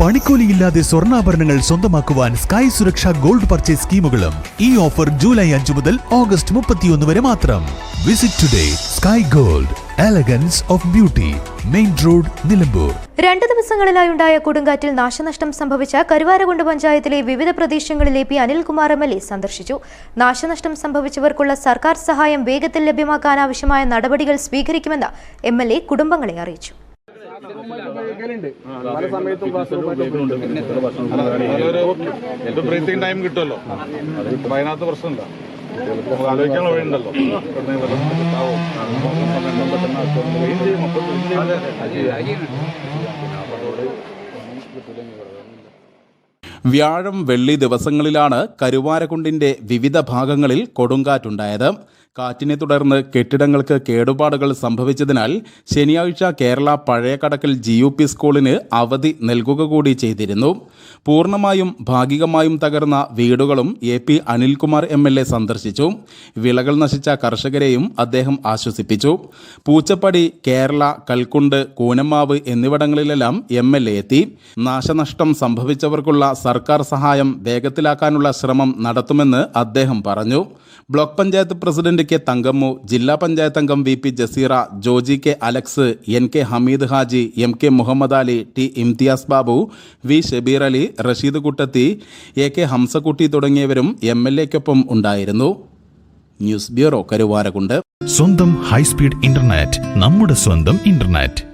പണിക്കൂലിയില്ലാതെ സ്വർണാഭരണങ്ങൾ സ്വന്തമാക്കുവാൻ sky Suraksha gold purchase സ്കീമുകളും ഈ ഓഫർ ജൂലൈ അഞ്ചു മുതൽ ഓഗസ്റ്റ് മുപ്പത്തിയൊന്ന് വരെ മാത്രം. Visit today sky gold elegance of beauty main road Nilambur. രണ്ട് ദിവസങ്ങളിലായുണ്ടായ കൊടുങ്കാറ്റിൽ നാശനഷ്ടം സംഭവിച്ച കരുവാരകുണ്ട് പഞ്ചായത്തിലെ വിവിധ പ്രദേശങ്ങളിലെ P Anilkumar M L A സന്ദർശിച്ചു. നാശനഷ്ടം സംഭവിച്ചവർക്കുള്ള സർക്കാർ സഹായം വേഗത്തിൽ ലഭ്യമാക്കാൻ ആവശ്യമായ നടപടികൾ സ്വീകരിക്കുമെന്ന് എം എൽ എ കുടുംബങ്ങളെ അറിയിച്ചു. ഒരു ബ്രീത്തിങ് ടൈം കിട്ടുമല്ലോ. അതിനകത്ത് പ്രശ്നമില്ല. ആലോചിക്കാനുള്ള വഴിയുണ്ടല്ലോ. ഉടനെ വ്യാഴം വെള്ളി ദിവസങ്ങളിലാണ് കരുവാരക്കുണ്ടിന്റെ വിവിധ ഭാഗങ്ങളിൽ കൊടുങ്കാറ്റുണ്ടായത്. കാറ്റിനെ തുടർന്ന് കെട്ടിടങ്ങൾക്ക് കേടുപാടുകൾ സംഭവിച്ചതിനാൽ ശനിയാഴ്ച Kerala Pazhayakadakkal G U P സ്കൂളിന് അവധി നൽകുക കൂടി ചെയ്തിരുന്നു. പൂർണമായും ഭാഗികമായും തകർന്ന വീടുകളും A P Anilkumar M L A സന്ദർശിച്ചു. വിളകൾ നശിച്ച കർഷകരെയും അദ്ദേഹം ആശ്വസിപ്പിച്ചു. പൂച്ചപ്പടി കേരള കൽക്കുണ്ട് കൂനമാവ് എന്നിവിടങ്ങളിലെല്ലാം എം എൽ എ എത്തി. നാശനഷ്ടം സംഭവിച്ചവർക്കുള്ള സർക്കാർ സഹായം വേഗത്തിലാക്കാനുള്ള ശ്രമം നടത്തുമെന്ന് അദ്ദേഹം പറഞ്ഞു. Block panchayat president K Thankammu ജില്ലാ പഞ്ചായത്ത് അംഗം V P Jaseera Joji K Alex N K Hameed Haji M K Muhammad Ali T Imthiyas Babu V Shabeer Ali Rasheed Kuttathi A K Hamsakutty തുടങ്ങിയവരും എം എൽ എക്കൊപ്പം ഉണ്ടായിരുന്നു. News bureau Karuvarakundu. സ്വന്തം high speed internet നമ്മുടെ സ്വന്തം internet.